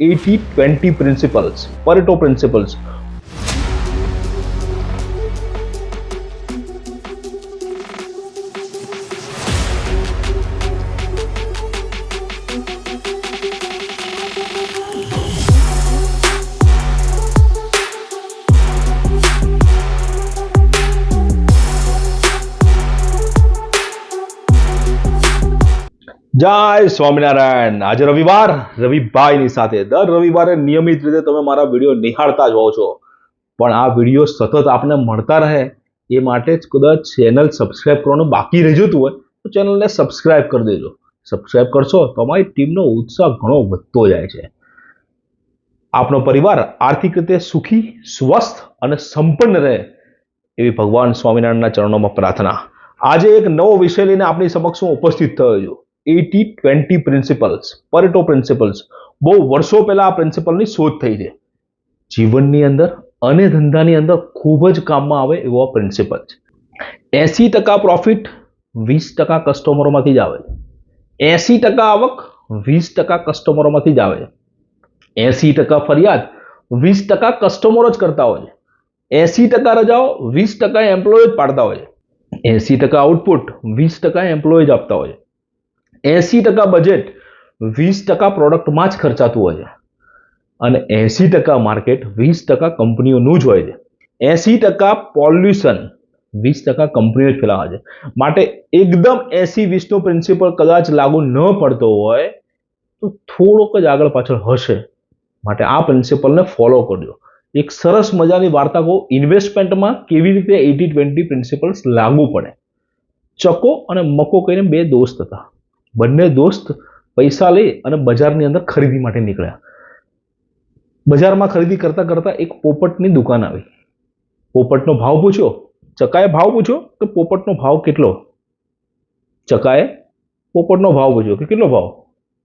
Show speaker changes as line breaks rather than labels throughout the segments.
Eighty twenty principles Pareto principles Jai Swaminarayan. આજે રવિવાર રવિભાઈની સાથે. દર રવિવારે નિયમિત રીતે તમે મારા વીડિયો નિહાળતા જ હોવ છો. પણ આ વીડિયો સતત આપને મળતા રહે એ માટે જ કદાચ ચેનલ સબસ્ક્રાઇબ કરવાનું બાકી રહી જતું હોય, તો ચેનલને સબસ્ક્રાઇબ કરી દેજો. સબસ્ક્રાઇબ કરશો તો અમારી ટીમનો ઉત્સાહ ઘણો વધતો જાય છે. આપનો પરિવાર આર્થિક રીતે સુખી, સ્વસ્થ અને સંપન્ન રહે એવી ભગવાન સ્વામિનારાયણના ચરણોમાં પ્રાર્થના. આજે એક નવો વિષય લઈને આપણી સમક્ષ હું ઉપસ્થિત થયો છું. Eighty twenty principles, Pareto principles. બહુ વર્ષો પહેલાં આ પ્રિન્સિપલની શોધ થઈ છે. જીવનની અંદર અને ધંધાની અંદર ખૂબ જ કામમાં આવે એવો આ પ્રિન્સિપલ છે. એસી ટકા પ્રોફિટ વીસ ટકા કસ્ટમરોમાંથી જ આવે છે. એસી ટકા આવક, વીસ ટકા કસ્ટમરોમાંથી જ આવે છે. એસી ટકા ફરિયાદ, વીસ ટકા કસ્ટમરો જ કરતા હોય છે. એસી ટકા રજાઓ, વીસ ટકા એમ્પ્લોય જ પાડતા હોય છે. એસી ટકા આઉટપુટ વીસ ટકા એમ્પ્લોય જ આપતા હોય છે. એસી ટકા બજેટ વીસ ટકા પ્રોડક્ટમાં જ ખર્ચાતું હોય છે. અને એસી ટકા માર્કેટ વીસ ટકા કંપનીઓનું જ હોય છે. એસી ટકા પોલ્યુશન વીસ ટકા કંપનીઓ જ ફેલાવે છે. માટે એકદમ એસી વીસનો પ્રિન્સિપલ કદાચ લાગુ ન પડતો હોય, તો થોડોક જ આગળ પાછળ હશે. માટે આ પ્રિન્સિપલને ફોલો કરજો. એક સરસ મજાની વાર્તા કહો ઇન્વેસ્ટમેન્ટમાં કેવી રીતે એટી ટ્વેન્ટી પ્રિન્સિપલ્સ લાગુ પડે. ચકો અને મકો કહીને બે દોસ્ત હતા. બંને દોસ્ત પૈસા લઈ અને બજારની અંદર ખરીદી માટે નીકળ્યા. બજારમાં ખરીદી કરતા કરતા એક પોપટની દુકાન આવી. પોપટનો ભાવ પૂછ્યો, ચકાએ ભાવ પૂછ્યો કે પોપટનો ભાવ કેટલો? ચકાએ પોપટનો ભાવ પૂછ્યો કે કેટલો ભાવ?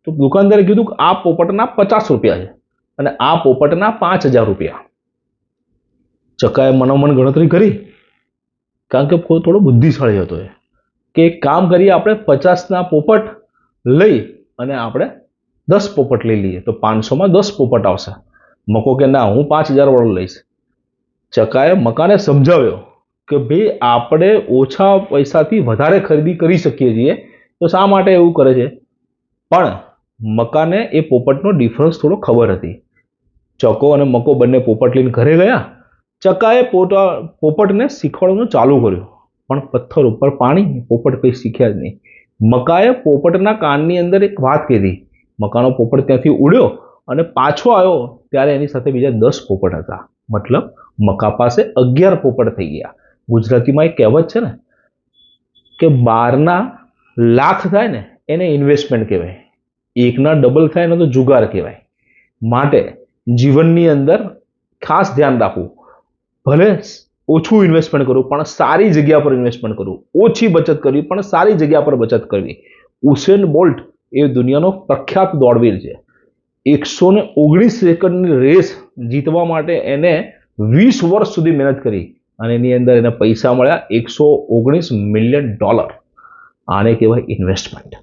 તો દુકાનદારે કીધું કે આ પોપટના પચાસ રૂપિયા છે અને આ પોપટના પાંચ હજાર રૂપિયા. ચકાએ મનોમન ગણતરી કરી, કારણ કે થોડો બુદ્ધિશાળી હતો એ, કે કામ કરીએ આપણે પચાસના પોપટ લઈ અને આપણે દસ પોપટ લઈ લઈએ. તો પાંચસોમાં દસ પોપટ આવશે. મકો કે ના, હું પાંચ હજાર વાળો લઈશ. ચકાએ મકાને સમજાવ્યો કે ભાઈ આપણે ઓછા પૈસાથી વધારે ખરીદી કરી શકીએ છીએ. તો શા માટે એવું કરે છે? પણ મકાને એ પોપટનો ડિફરન્સ થોડો ખબર હતી. ચકો અને મકો બંને પોપટ લઈને ઘરે ગયા. ચકાએ પોતા પોપટને શીખવાડવાનું ચાલુ કર્યું. પણ પથ્થર ઉપર પાણી, પોપટ કંઈ શીખ્યા જ નહીં. મકાએ પોપટના કાનની અંદર એક વાત કીધી. મકાનો પોપટ ત્યાંથી ઉડ્યો અને પાછો આવ્યો ત્યારે એની સાથે બીજા દસ પોપટ હતા. મતલબ મકા પાસે અગિયાર પોપટ થઈ ગયા. ગુજરાતીમાં એક કહેવત છે ને કે બારના લાખ થાય ને એને ઇન્વેસ્ટમેન્ટ કહેવાય. એકના ડબલ થાય ને તો જુગાર કહેવાય. માટે જીવનની અંદર ખાસ ધ્યાન રાખવું. ભલે ઓછું ઇન્વેસ્ટમેન્ટ કરવું પણ સારી જગ્યા પર ઇન્વેસ્ટમેન્ટ કરવું ઓછી બચત કરવી, પણ સારી જગ્યા પર બચત કરવી. ઉસેન બોલ્ટ એ દુનિયાનો પ્રખ્યાત દોડવીર છે. એકસો ને ઓગણીસ સેકન્ડની રેસ જીતવા માટે એને વીસ વર્ષ સુધી મહેનત કરી અને એની અંદર એને પૈસા મળ્યા એકસો ઓગણીસ મિલિયન ડોલર આને કહેવાય ઇન્વેસ્ટમેન્ટ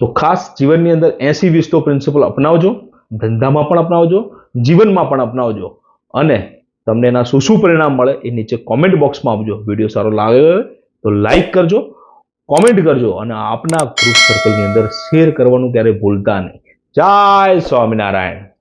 તો ખાસ જીવનની અંદર એસી વીસનો પ્રિન્સિપલ અપનાવજો, ધંધામાં પણ અપનાવજો, જીવનમાં પણ અપનાવજો. અને તમને એના શું શું પરિણામ મળે એ નીચે કોમેન્ટ બોક્સમાં આપજો. વીડિયો સારો લાગ્યો હોય તો લાઈક કરજો કોમેન્ટ કરજો અને આપના ગ્રુપ સર્કલની અંદર શેર કરવાનું ક્યારેય ભૂલતા નહીં. જય સ્વામિનારાયણ.